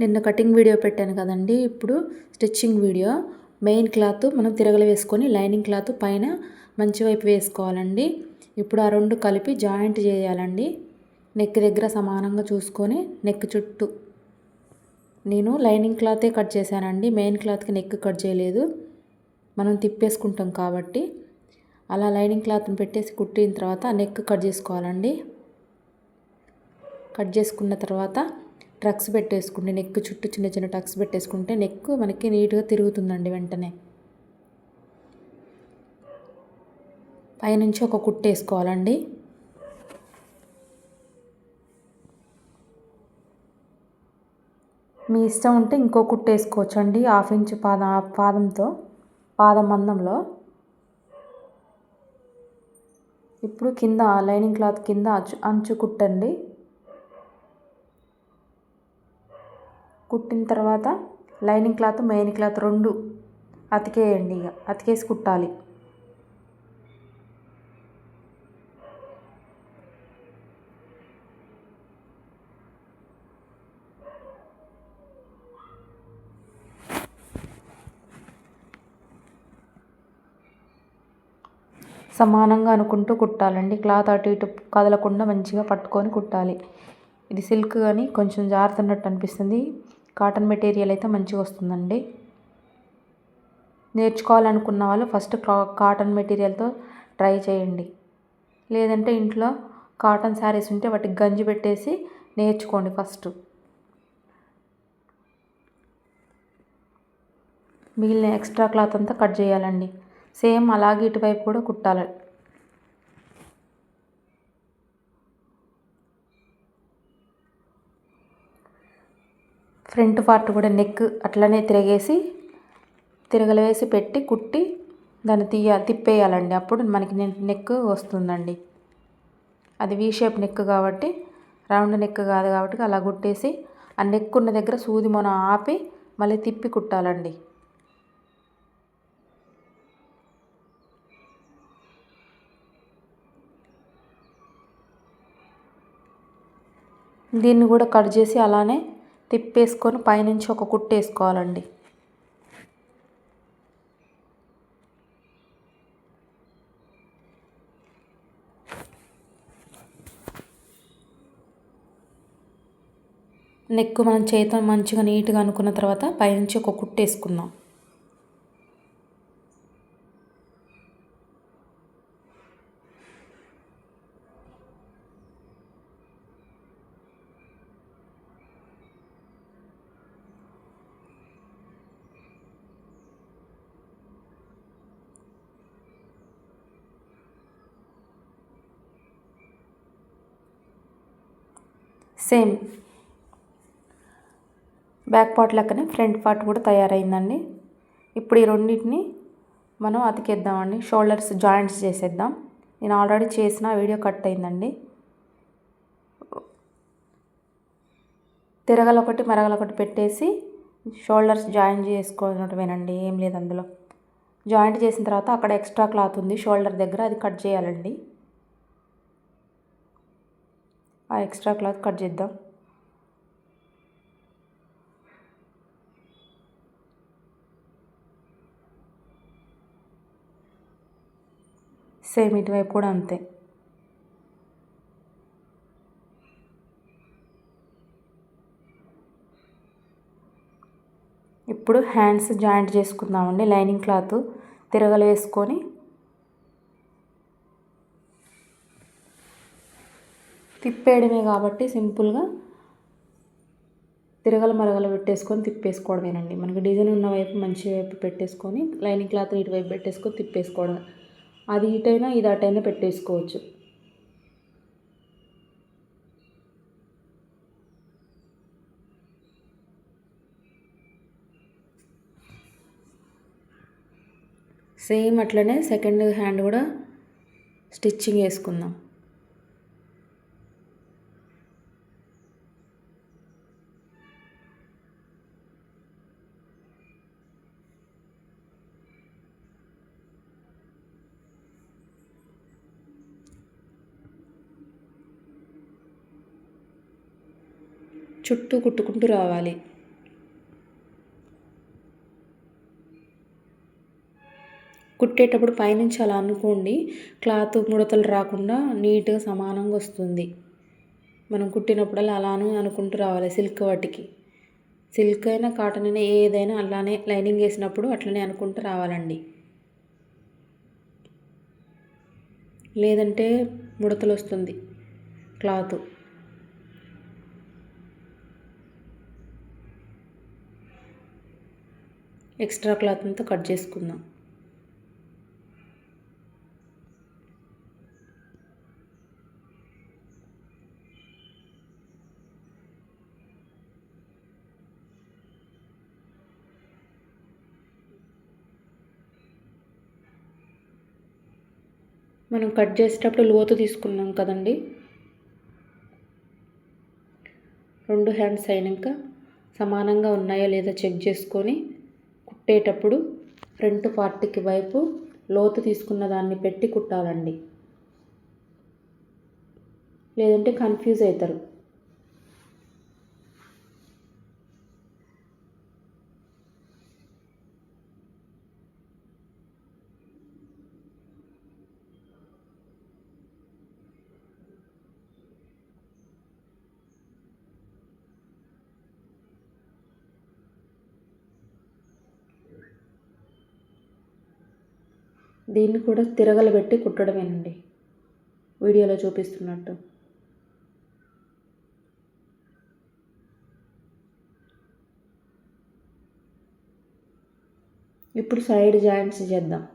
నిన్న cutting video పెట్టాను కదండి. ఇప్పుడు స్టిచ్చింగ్ వీడియో మెయిన్ క్లాత్ మనం తిరగలు వేసుకొని లైనింగ్ క్లాత్ పైన మంచి వైపు వేసుకోవాలండి. ఇప్పుడు ఆ రెండు కలిపి జాయింట్ చేయాలండి. నెక్ దగ్గర సమానంగా చూసుకొని నెక్ చుట్టూ. నేను లైనింగ్ క్లాతే కట్ చేశానండి. మెయిన్ క్లాత్కి నెక్ కట్ చేయలేదు. మనం తిప్పేసుకుంటాం కాబట్టి. అలా లైనింగ్ క్లాత్ని పెట్టేసి కుట్టిన తర్వాత నెక్ కట్ చేసుకోవాలండి. కట్ చేసుకున్న తర్వాత ట్రక్స్ పెట్టేసుకుంటే నెక్ చుట్టూ చిన్న చిన్న టక్స్ పెట్టేసుకుంటే నెక్ మనకి నీట్గా తిరుగుతుందండి వెంటనే. పైనుంచి ఒక కుట్టు వేసుకోవాలండి. మీ ఇష్టం ఉంటే ఇంకో కుట్టు వేసుకోవచ్చు అండి హాఫ్ ఇంచ్ పాదం పాదంతో పాదం మందంలో. ఇప్పుడు కింద లైనింగ్ క్లాత్ కింద అంచు కుట్టండి. కుట్టిన తర్వాత లైనింగ్ క్లాత్ మెయిన్ క్లాత్ రెండు అతికేయండి ఇక. అతికేసి కుట్టాలి. సమానంగా అనుకుంటూ కుట్టాలండి. క్లాత్ అటు ఇటు కదలకుండా మంచిగా పట్టుకొని కుట్టాలి. ఇది సిల్క్ కానీ కొంచెం జారుతున్నట్టు అనిపిస్తుంది. కాటన్ మెటీరియల్ అయితే మంచిగా వస్తుందండి. నేర్చుకోవాలనుకున్న వాళ్ళు ఫస్ట్ కాటన్ మెటీరియల్తో ట్రై చేయండి. లేదంటే ఇంట్లో కాటన్ శారీస్ ఉంటే వాటికి గంజి పెట్టేసి నేర్చుకోండి ఫస్ట్. మిగిలిన ఎక్స్ట్రా క్లాత్ అంతా కట్ చేయాలండి. సేమ్ అలాగే ఇటువైపు కూడా కుట్టాలి. ఫ్రంట్ పార్ట్ కూడా నెక్ అట్లనే తిరగేసి తిరగలేసి పెట్టి కుట్టి దాన్ని తీయ తిప్పేయాలండి. అప్పుడు మనకి నెక్ వస్తుందండి. అది వీ షేప్ నెక్ కాబట్టి రౌండ్ నెక్ కాదు కాబట్టి అలా కుట్టేసి ఆ నెక్ ఉన్న దగ్గర సూది మనం ఆపి మళ్ళీ తిప్పి కుట్టాలండి. దీన్ని కూడా కట్ చేసి అలానే తిప్పేసుకొని పైనుంచి ఒక కుట్టు వేసుకోవాలండి. నెక్ మనం చేతితో మంచిగా నీట్గా అనుకున్న తర్వాత పైనుంచి ఒక కుట్టు సేమ్ బ్యాక్ పార్ట్ లెక్కనే ఫ్రంట్ పార్ట్ కూడా తయారైందండి. ఇప్పుడు ఈ రెండింటిని మనం అతికేద్దామండి. షోల్డర్స్ జాయింట్స్ చేసేద్దాం. నేను ఆల్రెడీ చేసిన వీడియో కట్ అయిందండి. తిరగలొకటి ఒకటి పెట్టేసి షోల్డర్స్ జాయిన్ చేసుకోవటమేనండి ఏం లేదు అందులో. జాయింట్ చేసిన తర్వాత అక్కడ ఎక్స్ట్రా క్లాత్ ఉంది. షోల్డర్ దగ్గర అది కట్ చేయాలండి. ఆ ఎక్స్ట్రా క్లాత్ కట్ చేద్దాం. సేమ్ ఇటువైపు కూడా అంతే. ఇప్పుడు హ్యాండ్స్ జాయింట్ చేసుకుందామండి లైనింగ్ క్లాత్ తిరగలు వేసుకొని తిప్పేయడమే కాబట్టి సింపుల్గా తిరగల మరగలు పెట్టేసుకొని తిప్పేసుకోవడమేనండి. మనకి డిజైన్ ఉన్న వైపు మంచి వైపు పెట్టేసుకొని లైనింగ్ క్లాత్ ఇటువైపు పెట్టేసుకొని తిప్పేసుకోవడం అది ఇటైనా ఇది అటైనా పెట్టేసుకోవచ్చు. సేమ్ అట్లనే సెకండ్ హ్యాండ్ కూడా స్టిచ్చింగ్ వేసుకుందాం. చుట్టూ కుట్టుకుంటూ రావాలి. కుట్టేటప్పుడు పైనుంచి అలా అనుకోండి క్లాత్ ముడతలు రాకుండా నీట్గా సమానంగా వస్తుంది. మనం కుట్టినప్పుడల్లా అలానే అనుకుంటూ రావాలి సిల్క్ వాటికి. సిల్క్ అయినా కాటన్ అయినా ఏదైనా అలానే లైనింగ్ వేసినప్పుడు అట్లనే అనుకుంటూ రావాలండి. లేదంటే ముడతలు వస్తుంది క్లాత్. ఎక్స్ట్రా క్లాత్ అంతా కట్ చేసుకుందాం. మనం కట్ చేసేటప్పుడు లోతు తీసుకున్నాం కదండి. రెండు హ్యాండ్స్ అయినాక సమానంగా ఉన్నాయో లేదో చెక్ చేసుకొని కుట్టేటప్పుడు ఫ్రంట్ పార్ట్కి వైపు లోతు తీసుకున్న దాన్ని పెట్టి కుట్టాలండి. లేదంటే కన్ఫ్యూజ్ అవుతారు. దీన్ని కూడా తిరగలబెట్టి కుట్టడమేనండి. వీడియోలో చూపిస్తున్నట్టు. ఇప్పుడు సైడ్ జాయింట్స్ చేద్దాం.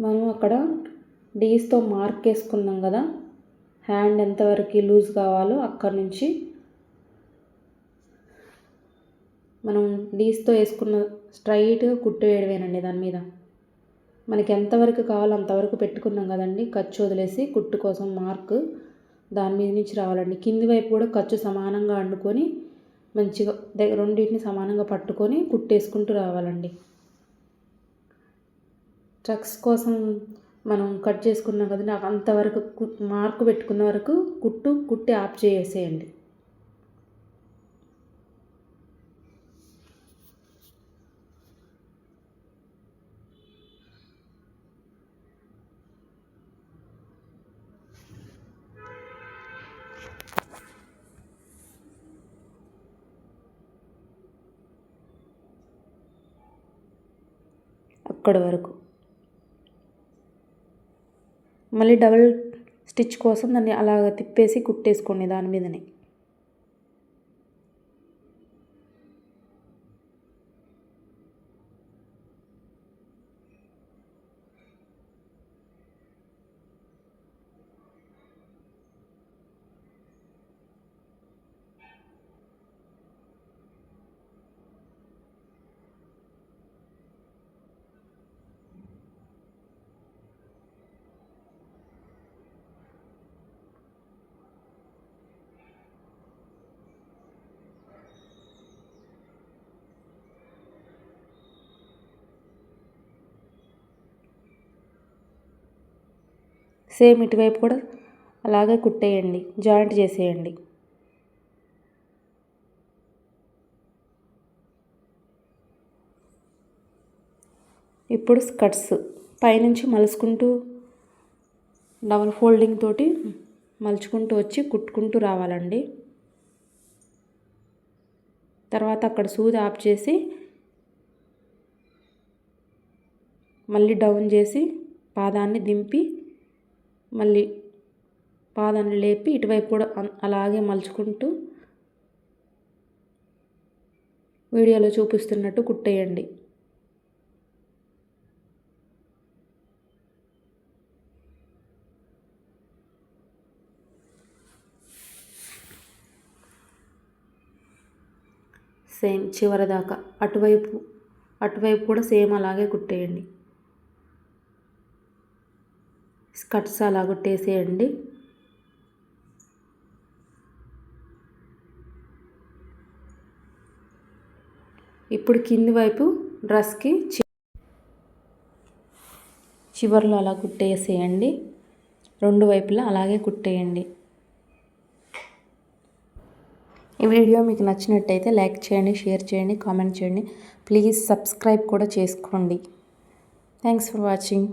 మనం అక్కడ డీస్తో మార్క్ వేసుకున్నాం కదా. హ్యాండ్ ఎంతవరకు లూజ్ కావాలో అక్కడి నుంచి మనం డీస్తో వేసుకున్న స్ట్రైట్గా కుట్టు వేయడమేనండి దాని మీద. మనకి ఎంతవరకు కావాలో అంతవరకు పెట్టుకున్నాం కదండి. ఖర్చు వదిలేసి కుట్టు కోసం మార్క్ దాని మీద నుంచి రావాలండి. కింది వైపు కూడా ఖర్చు సమానంగా అండుకొని మంచిగా దగ్గర రెండింటిని సమానంగా పట్టుకొని కుట్టేసుకుంటూ రావాలండి. ట్రక్స్ కోసం మనం కట్ చేసుకున్నాం కదండి. అంతవరకు మార్కు పెట్టుకున్న వరకు కుట్టు కుట్టి ఆఫ్ చేసేయండి. అక్కడ వరకు. మళ్ళీ డబల్ స్టిచ్ కోసం దాన్ని అలాగ తిప్పేసి కుట్టేసుకోండి దాని మీదనే. సేమ్ ఇటువైపు కూడా అలాగే కుట్టేయండి జాయింట్ చేసేయండి. ఇప్పుడు స్కర్ట్స్ పైనుంచి మలుచుకుంటూ డబల్ ఫోల్డింగ్ తోటి మలుచుకుంటూ వచ్చి కుట్టుకుంటూ రావాలండి. తర్వాత అక్కడ సూది ఆఫ్ చేసి మళ్ళీ డౌన్ చేసి పాదాన్ని దింపి మళ్ళీ పాదాన్ని లేపి ఇటువైపు కూడా అలాగే మలుచుకుంటూ వీడియోలో చూపిస్తున్నట్టు కుట్టేయండి. సేమ్ చివరిదాకా అటువైపు అటువైపు కూడా సేమ్ అలాగే కుట్టేయండి. కట్స్ అలా కుట్టేసేయండి. ఇప్పుడు కింది వైపు డ్రెస్కి చివర్లో అలా కుట్టేసేయండి. రెండు వైపులా అలాగే కుట్టేయండి. ఈ వీడియో మీకు నచ్చినట్టయితే లైక్ చేయండి షేర్ చేయండి కామెంట్ చేయండి. ప్లీజ్ సబ్స్క్రైబ్ కూడా చేసుకోండి. Thanks for watching.